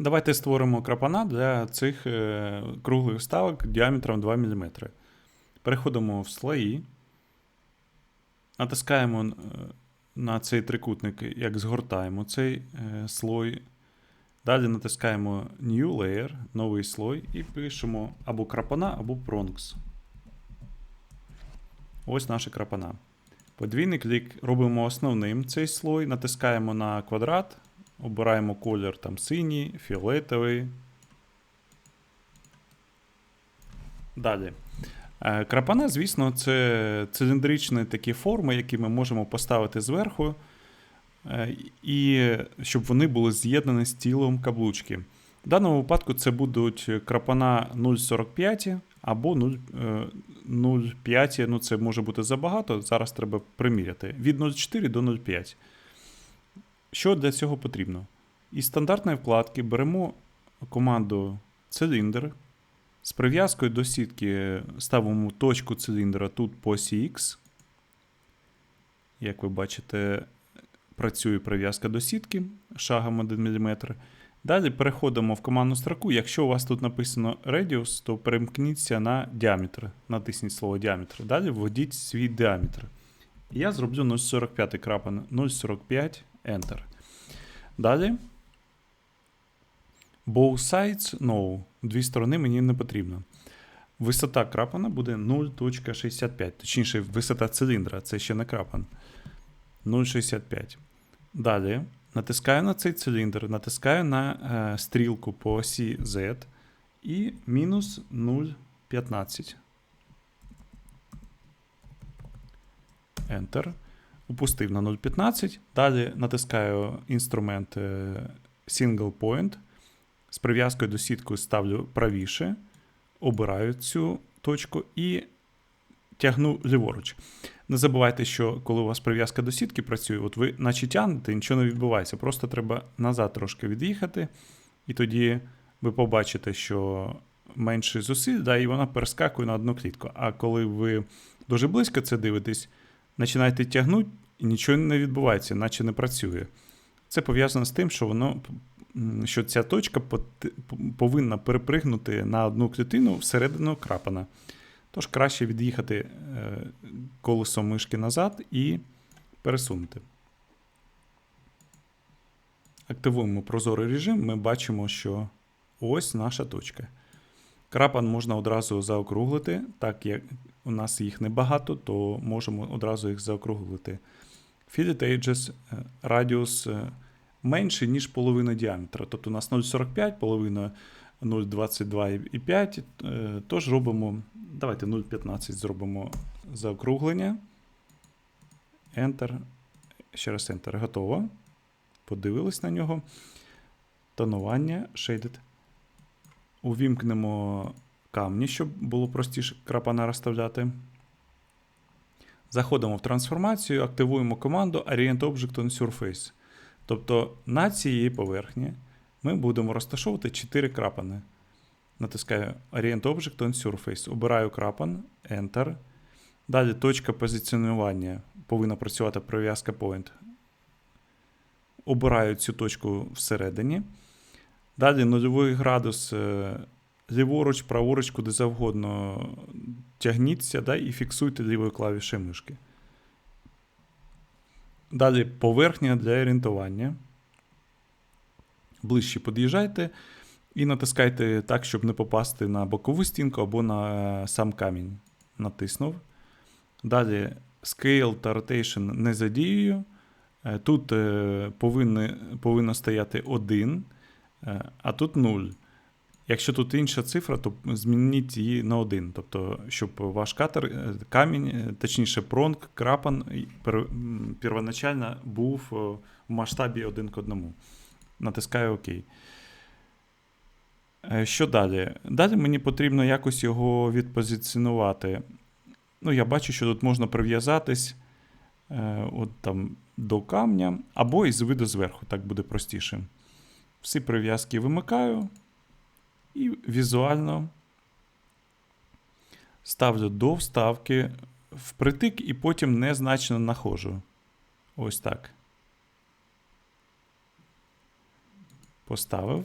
Давайте створимо крапана для цих е, круглих вставок діаметром 2 мм. Переходимо в слої, натискаємо е, на цей трикутник, як згортаємо цей е, слой. Далі натискаємо New Layer, новий слой, і пишемо або крапана, або Prongs. Ось наша крапана. Подвійний клік робимо основним цей слой, натискаємо на квадрат, обираємо колір там синій, фіолетовий. Далі. Е, Крапана, звісно, це циліндричні такі форми, які ми можемо поставити зверху, е, і щоб вони були з'єднані з тілом каблучки. В даному випадку це будуть крапана 0,45 або 0,5, ну це може бути забагато, зараз треба приміряти. Від 0,4 до 0,5. Що для цього потрібно? Із стандартної вкладки беремо команду циліндр. З прив'язкою до сітки ставимо точку циліндра тут по осі. Як ви бачите, працює прив'язка до сітки шагом 1 мм. Далі переходимо в командну строку. Якщо у вас тут написано Radius, то перемкніться на діаметр. Натисніть слово діаметр. Далі введіть свій діаметр. Я зроблю 0,45 крапан 0,45 Enter. Далі. Both sides no. Дві сторони мені не потрібно. Висота крапана буде 0.65. Точніше, висота циліндра, це ще не крапан. 0,65. Далі натискаю на цей циліндр, натискаю на е, стрілку по осі Z і мінус 0,15. Enter. Упустив на 0,15. Далі натискаю інструмент е, Single Point. З прив'язкою до сітки ставлю правіше, обираю цю точку і тягну ліворуч. Не забувайте, що коли у вас прив'язка до сітки працює, от ви наче тягнете, нічого не відбувається. Просто треба назад трошки від'їхати, і тоді ви побачите, що менше зусиль, да, і вона перескакує на одну клітку. А коли ви дуже близько це дивитесь, починаєте тягнути, і нічого не відбувається, наче не працює. Це пов'язано з тим, що воно. Що ця точка повинна перепригнути на одну клітину всередину крапана. Тож краще від'їхати е, колесом мишки назад і пересунути. Активуємо прозорий режим, ми бачимо, що ось наша точка. Крапан можна одразу заокруглити, так як у нас їх небагато, то можемо одразу їх заокруглити. Fillet Edges, е, радіус е, менший, ніж половина діаметра. Тобто у нас 0,45, половина 0,22,5. Тож робимо Давайте 0,15 зробимо заокруглення. Enter. Ще раз Enter. Готово. Подивились на нього. Тонування Shaded. Увімкнемо камні, щоб було простіше крапана розставляти. Заходимо в трансформацію, активуємо команду Orient Object on Surface. Тобто на цій поверхні ми будемо розташовувати 4 крапани. Натискаю Orient Object on Surface. Обираю крапан, Enter. Далі точка позиціонування повинна працювати прив'язка Point. Обираю цю точку всередині. Далі нульовий градус е, ліворуч, праворуч, куди завгодно тягніться да, і фіксуйте лівою клавішею мишки. Далі поверхня для орієнтування. Ближче під'їжджайте. І натискайте так, щоб не попасти на бокову стінку або на е, сам камінь. Натиснув. Далі Scale та Rotation не задіюю. Е, тут е, повинно, повинно стояти 1, а тут 0. Якщо тут інша цифра, то змініть її на 1. Тобто, щоб ваш катер, камінь, точніше, пронг, крапан первоначально був в масштабі 1 к 1. Натискаю ОК. Е, що далі? Далі мені потрібно якось його відпозиціонувати. Ну, Я бачу, що тут можна прив'язатись е, от там до камня, або із виду зверху, так буде простіше. Всі прив'язки вимикаю і візуально ставлю до вставки впритик і потім незначно нахожу. Ось так. Поставив.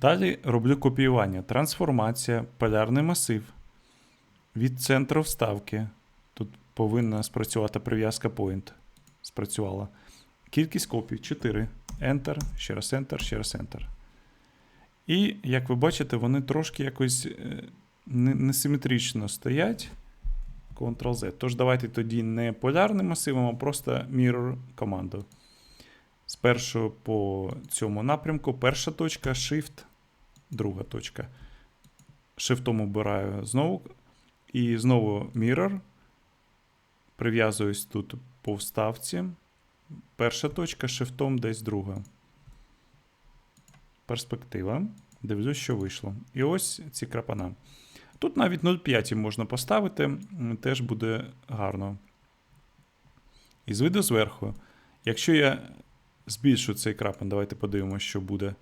Далі роблю копіювання. Трансформація, полярний масив. Від центру вставки. Тут повинна спрацювати прив'язка point. Спрацювала. Кількість копій 4. Enter, ще раз Enter, ще раз Enter. І, як ви бачите, вони трошки якось е, несиметрично стоять. Ctrl-Z. Тож давайте тоді не полярним масивом, а просто mirror команду. Спершу по цьому напрямку перша точка, Shift, друга точка. Shiftом обираю знову. І знову mirror. Прив'язуюсь тут по вставці. Перша точка, шифтом десь друга. Перспектива. Дивлюсь, що вийшло. І ось ці крапана. Тут навіть 0,5 можна поставити, теж буде гарно. І з виду зверху. Якщо я збільшу цей крапан, давайте подивимося, що буде.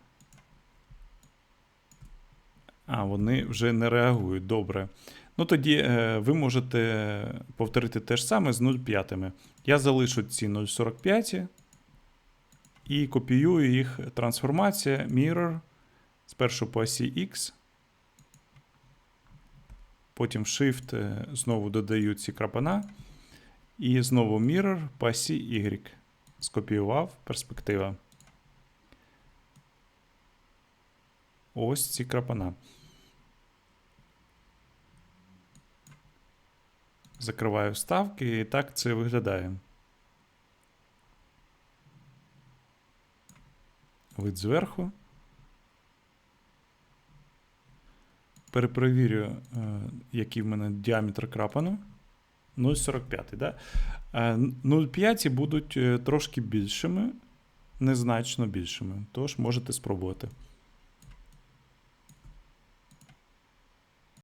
А, вони вже не реагують. Добре. Ну тоді е, ви можете повторити те ж саме з 0,5. Я залишу ці 0,45 і копіюю їх трансформація mirror спершу по осі X. Потім Shift е, знову додаю ці крапана. І знову mirror по осі Y. Скопіював перспектива. Ось ці крапана. Закриваю вставки, і так це виглядає. Вид зверху. Перепровірю, е, який в мене діаметр крапану. 0,45, да? Е, 0,5 будуть е, трошки більшими, незначно більшими. Тож можете спробувати.